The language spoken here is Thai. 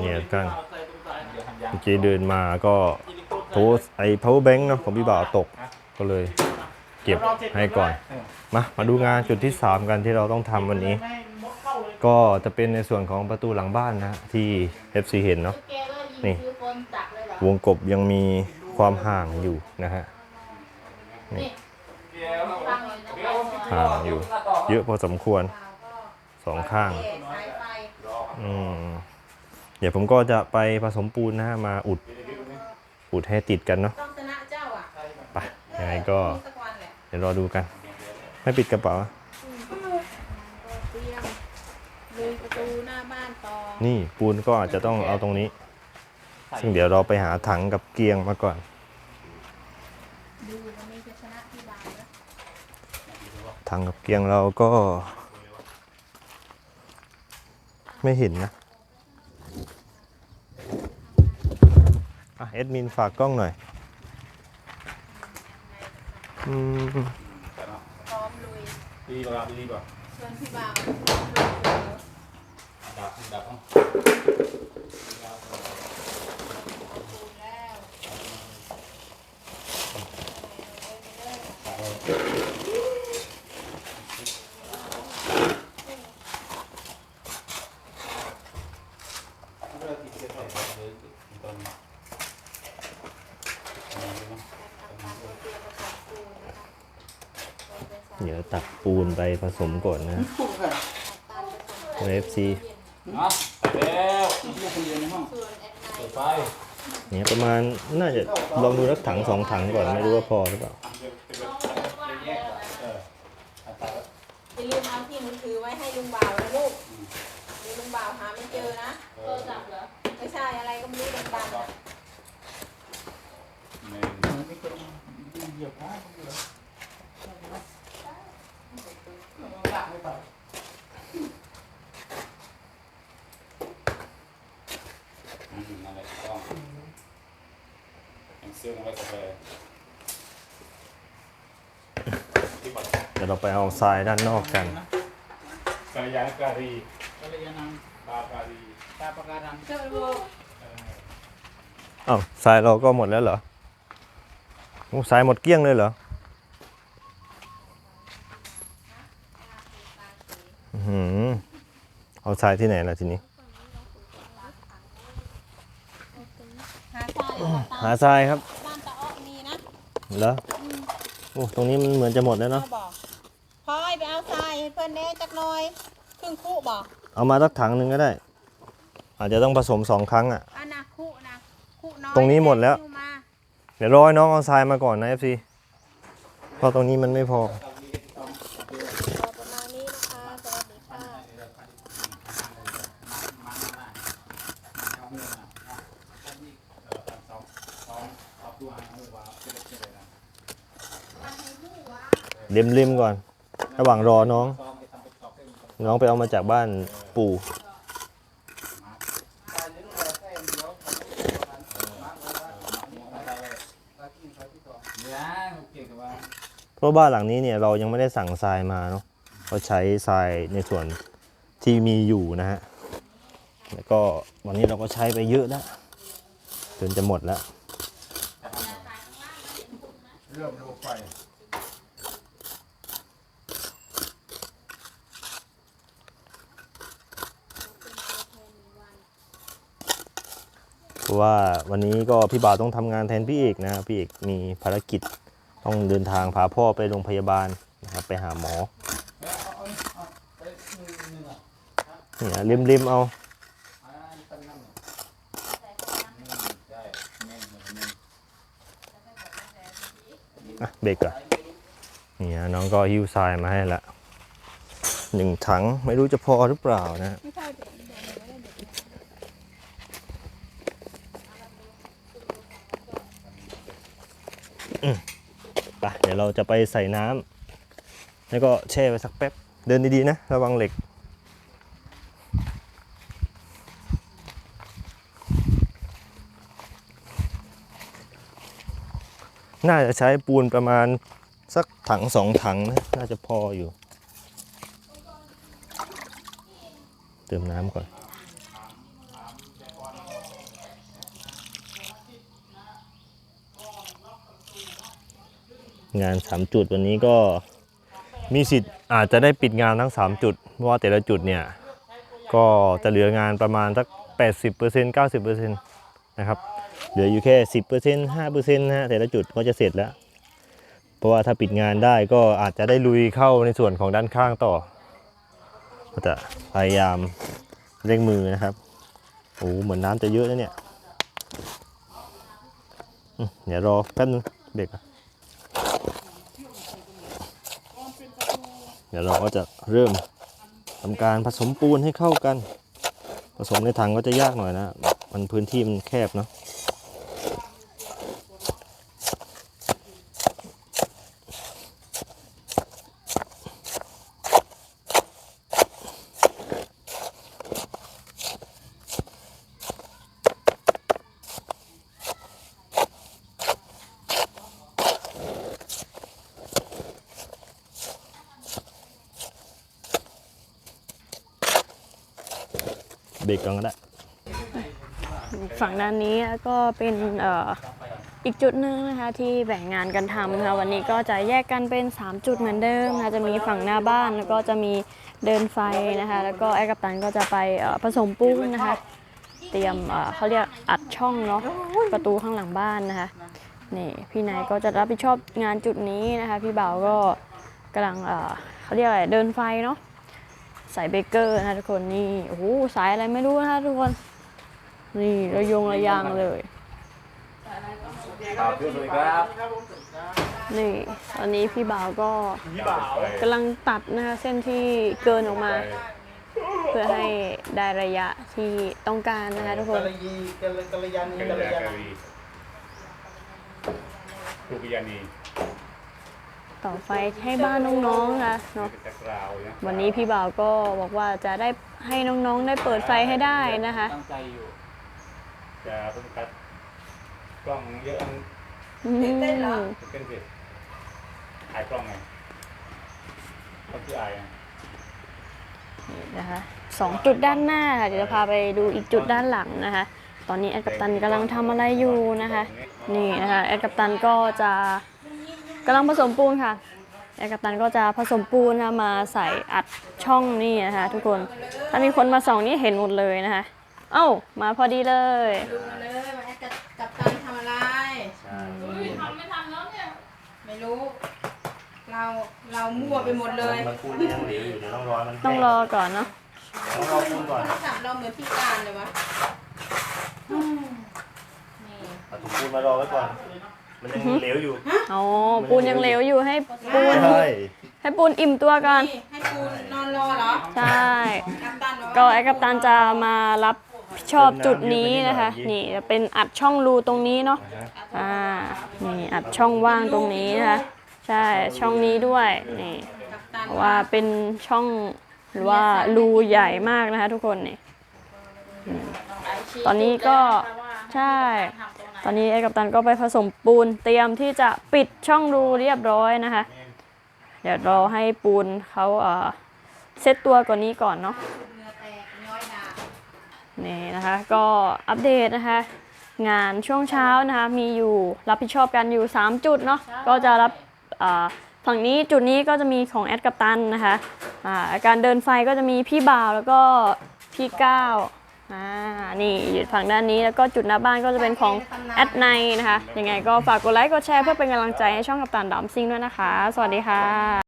เนี่ยกัน เมื่อกี้เดินมาก็โทรไอ้ power bank เนาะของพี่บ่าวตกก็เลยเก็บให้ก่อน มา มาดูงานจุดที่ 3 กันที่เราต้องทำวันนี้ ก็จะเป็นในส่วนของประตูหลังบ้านนะฮะที่ FC เห็นเนาะนี่ วงกบยังมีความห่างอยู่นะฮะนี่ห่างอยู่ เยอะพอสมควรสองข้าง อืม เดี๋ยวผมก็จะไปผสมปูนนะฮะมาอุดอุดให้ติดกันเนาะต้องชนะเจ้าอะไปยังไงก็สักวันแหละเดี๋ยวรอดูกัน ไม่ปิดกระเป๋าอะก็เตรียมเลยประตูหน้าบ้านต่อนี่ปูนก็อาจจะต้องเอาตรงนี้ ซึ่งเดี๋ยวเราไปหาถังกับเกียงมาก่อน ดูวันนี้จะชนะที่บ้านนะถังกับเกียงเราก็ ไม่เห็นนะ อะเอ็ดมินฝากกล้องหน่อยอืมพร้อมลุยดีกว่าดีกว่าชวนพี่บ่าวดับดับต้อง แล้ว เริ่มติดเชื้อเลยเลยตอนนี้ เดี๋ยวตักปูนไปผสมก่อนนะเอฟซีเนาะแล้วลูกคนเดียวในห้องส่วนแอดไนเปิดไฟเนี่ยประมาณน่าจะลองดูสักถังสองถังก่อนไม่รู้ว่าพอหรือเปล่าอย่าลืมเอาที่มือถือไว้ให้ลุงบ่าวนะลูกเดี๋ยวลุงบ่าวหาไม่เจอนะโทรศัพท์เหรอ ไม่ใช่อะไรก็ไม่รู้ดังๆนะ หนึ่งเหยียบนะอืมนั่นแหละต้องยัง ซื้อมาไว้กับเลยที่บัตรเดี๋ยวเราไปเอาทรายด้านนอกกันกายาการีกายานังบาการีตาปการังเจ้าลูกอ้าวทรายเราก็หมดแล้วเหรอโอ้ทรายหมดเกลี้ยงเลยเหรออื้อหือเอาทรายที่ไหนล่ะทีนี้ หาทรายเหรอตามหาทรายครับ บ้านตาอ้อมีนะ เหรอโอ้ตรงนี้มันเหมือนจะหมดแล้วพ่อเนาะบอกพลอยไปเอาทรายให้เพื่อนแน่จักหน่อยครึ่งคู่บอกเอามาสักถังหนึ่งก็ได้ อาจจะต้องผสมสองครั้งอะ อันนะคู่นะคู่น้อยตรงนี้หมดแล้วหิมาเดี๋ยวรอให้น้องเอาทรายมาก่อนนะเอฟซีเพราะตรงนี้มันไม่พอ ก็ประมาณนี้นะคะสวัสดีค่ะ เล็มริมๆก่อน ระหว่างรอน้อง น้องไปเอามาจากบ้านปู่เกี่ยวกับว่าเพราะบ้านหลังนี้เนี่ยเรายังไม่ได้สั่งทรายมาเนาะเราใช้ทรายในส่วนที่มีอยู่นะฮะ แล้วก็วันนี้เราก็ใช้ไปเยอะแล้วจนจะหมดแล้ว เริ่มดูไฟ เพราะว่าวันนี้ก็พี่บ่าวต้องทำงานแทนพี่เอกนะพี่เอกมีภารกิจต้องเดินทางพาพ่อไปโรงพยาบาลนะครับไปหาหมอเนี่ยริมริมเอาเบรกก่อนเนี่ยน้องก็หิ้วทรายมาให้ละหนึ่งถังไม่รู้จะพอหรือเปล่านะ ไม่ใช่เด็กเด็กไม่ได้เด็ก ไปเดี๋ยวเราจะไปใส่น้ำแล้วก็แช่ไว้สักแป๊บ เดินดีๆนะ ระวังเหล็กน่าจะใช้ปูนประมาณสักถังสองถังนะ น่าจะพออยู่ เติมน้ำก่อน งาน 3 จุดวันนี้ก็มีสิทธิ์อาจจะได้ปิดงานทั้ง 3 จุด เพราะว่าแต่ละจุดเนี่ย ก็จะเหลืองานประมาณสัก 80% 90%นะครับเหลืออยู่แค่ 10% 5%นะฮะแต่ละจุดก็จะเสร็จแล้ว เพราะว่าถ้าปิดงานได้ก็อาจจะได้ลุยเข้าในส่วนของด้านข้างต่อ ก็จะพยายามเร่งมือนะครับโอ้เหมือนน้ำจะเยอะนะเนี่ยอืมเดี๋ยวรอแป๊บนึงเบรกก่อน ดี๋ยวเราก็จะเริ่มทำการผสมปูนให้เข้ากัน ผสมในถังก็จะยากหน่อยนะ มันพื้นที่มันแคบเนาะ เบรกก่อนก็ได้ ฝั่งด้านนี้ก็เป็นอีกจุดหนึ่งนะคะที่แบ่งงานกันทำค่ะวันนี้ก็จะแยกกันเป็น 3 จุดเหมือนเดิมนะคะจะมีฝั่งหน้าบ้านแล้วก็จะมีเดินไฟนะคะแล้วก็ไอ้กัปตันก็จะไปผสมปูนนะคะเตรียมเขาเรียกอัดช่องเนาะประตูข้างหลังบ้านนะคะนี่พี่นายก็จะรับผิดชอบงานจุดนี้นะคะ พี่บ่าวก็กำลังเอ่อเขาเรียกอะไรเดินไฟเนาะ ใส่เบเกอร์นะคะทุกคนนี่โอ้โหสายอะไรไม่รู้นะคะทุกคน นี่ระยงระยางเลย ครับสวัสดีครับนี่ตอนนี้พี่บ่าวก็กำลังตัดนะคะเส้นที่เกินออกมา เพื่อให้ได้ระยะที่ต้องการนะคะทุกคนกัลยีกัลกัลยาณีกัลยาณีครูปิยานี ต่อไฟให้บ้านน้องๆนะเนาะตะกราวนะวันนี้พี่บ่าวก็บอกว่าจะได้ให้น้องๆได้เปิดไฟให้ได้นะคะตั้งใจอยู่จะเพิ่งตัดกล้องเยอะอันอืมเต้นเหรอเต้นสิถ่ายกล้องไงเขาชื่อไอไงนี่นะคะสองจุดด้านหน้าค่ะเดี๋ยวจะพาไปดูอีกจุดด้านหลังนะคะ ตอนนี้แอดกัปตันกำลังทำอะไรอยู่นะคะ นี่นะคะแอดกัปตันก็จะ กำลังผสมปูนค่ะแอดกัปตันก็จะผสมปูนนะมาใส่อัดช่องนี่นะคะทุกคน ถ้ามีคนมาส่องนี่เห็นหมดเลยนะคะ เอ้ามาพอดีเลยดูมาเลยมาให้กับกับตันทำอะไรไม่รู้ เราเรามั่วไปหมดเลยมันปูนยังเหลวอยู่เดี๋ยวต้องรอมันต้องรอก่อนเนาะต้องรอปูนก่อนโทรศัพท์เราเหมือนพิการเลยวะนี่เอาถุงปูนมารอไว้ก่อน มันยังเหลวอยู่ อ๋อปูนยังเหลวอยู่ให้ปูน ใช่ ให้ปูนอิ่มตัวก่อน นี่ให้ปูนนอนรอเหรอใช่ กัปตันบอกว่าก็ไอ้กัปตันจะมารับผิดชอบจุดนี้นะคะ นี่จะเป็นอัดช่องรูตรงนี้เนาะ อ่า นี่อัดช่องว่างตรงนี้นะคะ ใช่ ช่องนี้ด้วย นี่ กัปตันเพราะว่าเป็นช่องหรือว่ารูใหญ่มากนะคะทุกคนนี่ตอนนี้ก็ใช่ต อนนี้ไอ้กัปตันก็ไปผสมปูนเตรียมที่จะปิดช่องรูเรียบร้อยนะคะ เดี๋ยวรอให้ปูนเขาเซตตัวกว่านี้ก่อนเนาะนี่นะคะ ก็อัปเดตนะคะ งานช่วงเช้านะคะ มีอยู่รับผิดชอบกันอยู่ 3 จุดเนาะก็จะรับฝั่งนี้จุดนี้ก็จะมีของแอดกัปตันนะคะอาการเดินไฟก็จะมีพี่บ่าวแล้วก็พี่ก้าว อ่านี่อยู่ฝั่งด้านนี้แล้วก็จุดหน้าบ้านก็จะเป็นของแอดไนนะคะยังไงก็ฝากกดไลค์กดแชร์เพื่อเป็นกำลังใจให้ช่องกัปตันดอมซิงด้วยนะคะ สวัสดีค่ะ